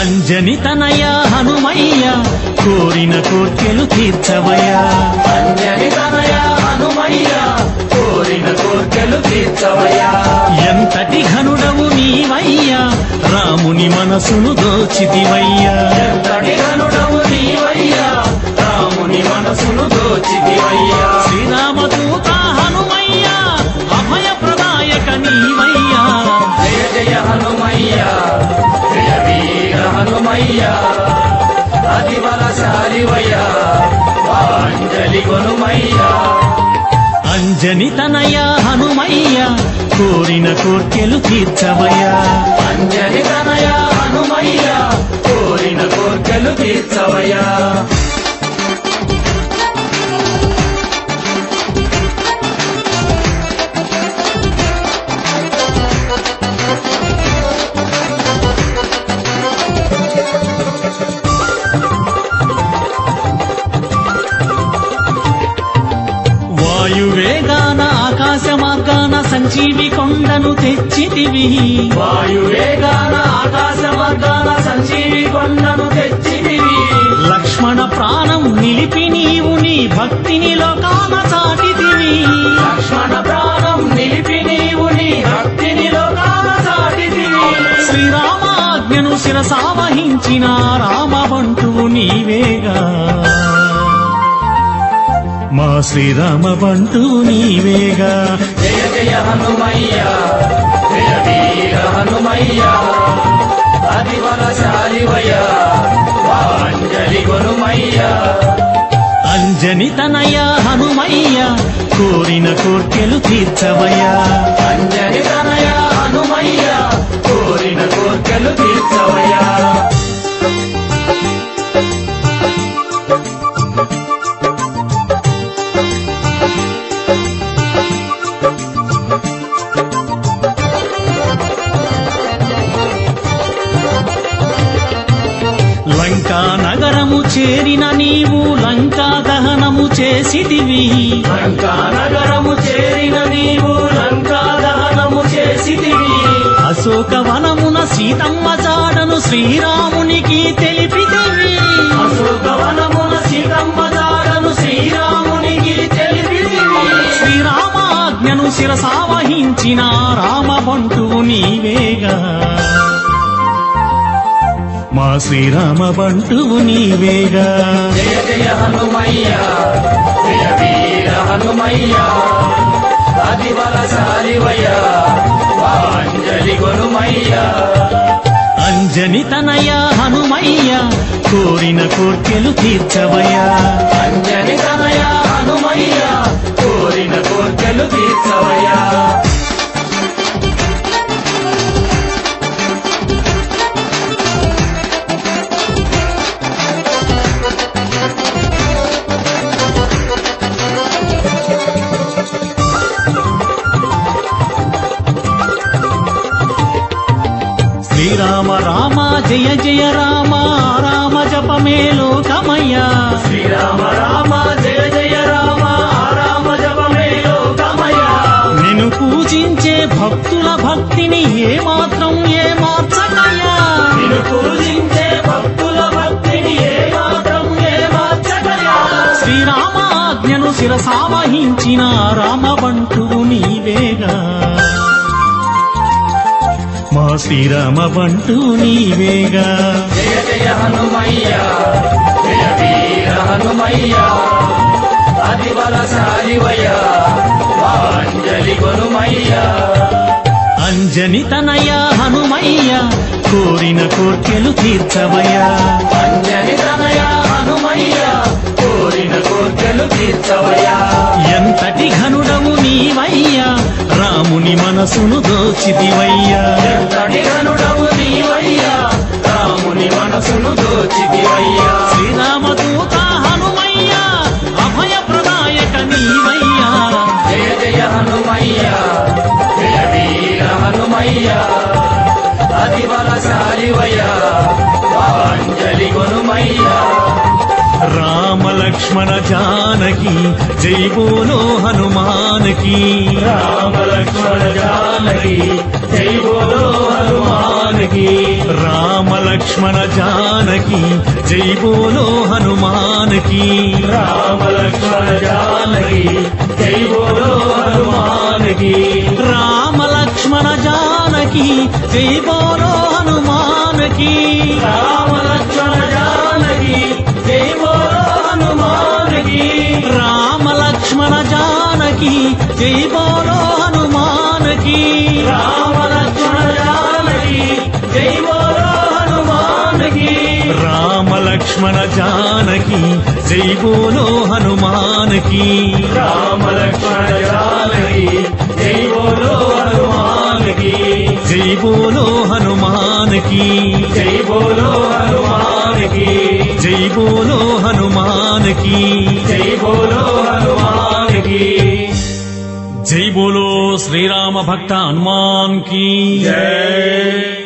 అంజని తనయ హనుమయ్య కోరిన కోర్కెలు తీర్చవయ్యా. అంజని తనయ హనుమయ్య కోరిన కోర్కెలు తీర్చవయ్యా. ఎంతటి ఘనుడవు నీవయ్యా రాముని మనసును దోచితివయ్యా. ఎంతటి గనుడవు నీవయ్యా రాముని మనసును దోచితివయ్యా. అంజని తనయ హనుమయ్య కోరిన కోర్కెలు తీర్చవయ్యా అంజని తనయ హనుమయ్య కోరిన కోర్కెలు తీర్చవయ్యా సంజీవి కొండను తెచ్చితివి. వాయువేగాన ఆకాశ మార్గాన సంజీవి కొండను తెచ్చితివి. లక్ష్మణ ప్రాణం నిలిపి నీవు నీ భక్తిని లోకాన చాటితివి. లక్ష్మణ ప్రాణం నిలిపి నీవు నీ భక్తిని లోకాన చాటితివి. శ్రీరామ ఆజ్ఞను శిరసావహించిన రామ బంటువు నీవేగా. మా శ్రీరామ బంటువు నీవేగా. జయ హనుమయ్య జయ వీర హనుమయ్య అతి బలశాలివయ్య అంజలి గొనుమయ్య అంజని తనయ హనుమయ్య కోరిన కోర్కెలు తీర్చవయ్యా. అంజని తనయ హనుమయ్య కోరిన కోర్కెలు తీర్చవయ్యా. చేరిన నీవు లంకా దహనము చేసిదివి లంకా నగరము చేరిన నీవు లంకా దహనము చేసితివి. అశోక వనమున సీతమ్మ జాడను శ్రీరామునికి తెలిపితివి. అశోకవనమున సీతమ్మ జాడను శ్రీరామునికి తెలిపితివి. శ్రీరామ ఆజ్ఞను శిరసావహించిన రామ బంటువు నీవేగా. మా శ్రీరామ బంటువు నీవేగా. జయ జయ హనుమయ్య జయ వీర హనుమయ్య అతి బలశాలివయ్య అంజలి గొనుమయ్య అంజని తనయ హనుమయ్య కోరిన కోర్కెలు తీర్చవయ్యా. అంజని తనయ హనుమయ్య కోరిన కోర్కెలు తీర్చవయ్యా. శ్రీరామ రామ జయ జయ రామ రామ జపమే లోకమయ్యా. శ్రీరామ రామ జయ జయ రామ రామ జపమే లోకమయ నిన్ను పూజించే భక్తుల భక్తిని ఏ మాత్రం ఏ మార్చకయ్యా నిన్ను పూజించే భక్తుల భక్తిని ఏ మాత్రం ఏ మార్చకయా శ్రీరామ ఆజ్ఞను శిరసావహించిన రామ బంటువు నీవేగా శ్రీరామ బంటు నీవేగా. జయ జయ హనుమయ్య జయ వీర హనుమయ్య అతి బలశాలివయ్య అంజలి గొనుమయ్య అంజని తనయ హనుమయ్య కోరిన కోర్కెలు తీర్చవయ్యా. అంజని తనయ హనుమయ్య కోరిన కోర్కెలు తీర్చవయ్యా. రాముని మనసును నీవయ్యా రాముని మనసును దోచితివయ్యా శ్రీరామదూత హనుమయ్య అభయ ప్రదాయక నీవయ్యా. జయ జయ హనుమయ్య జయ వీర హనుమయ్య. అతి బలశాలివయ్య అంజలి గొనుమయ్య రామ లక్ష్మణ జానకి జై బోలో హనుమానకి. రామ జానకి జై బోలో హనుమానకి రామ లక్ష్మణ జానకి జై బోలో హనుమానకి. రామ లక్ష్మణ జానకి జై బోలో హనుమానకి. రామ లక్ష్మణ జానకి జై బోలో హనుమానకి. రామ లక్ష్మణ జానకి జై బోలో హనుమానకి. రామ లక్ష్మణ జానకి జై బోలో లక్ష్మణ జానకి జై బోలో హనుమానకి. రామ లక్ష్మణ జానకి జై బోలో హనుమానకి. జై బోలో హనుమానకి. జై బోలో హనుమానకి. జై బోలో హనుమానకి. జై బోలో హనుమానకి. జై బోలో శ్రీరామ భక్త హనుమాన్కి జై.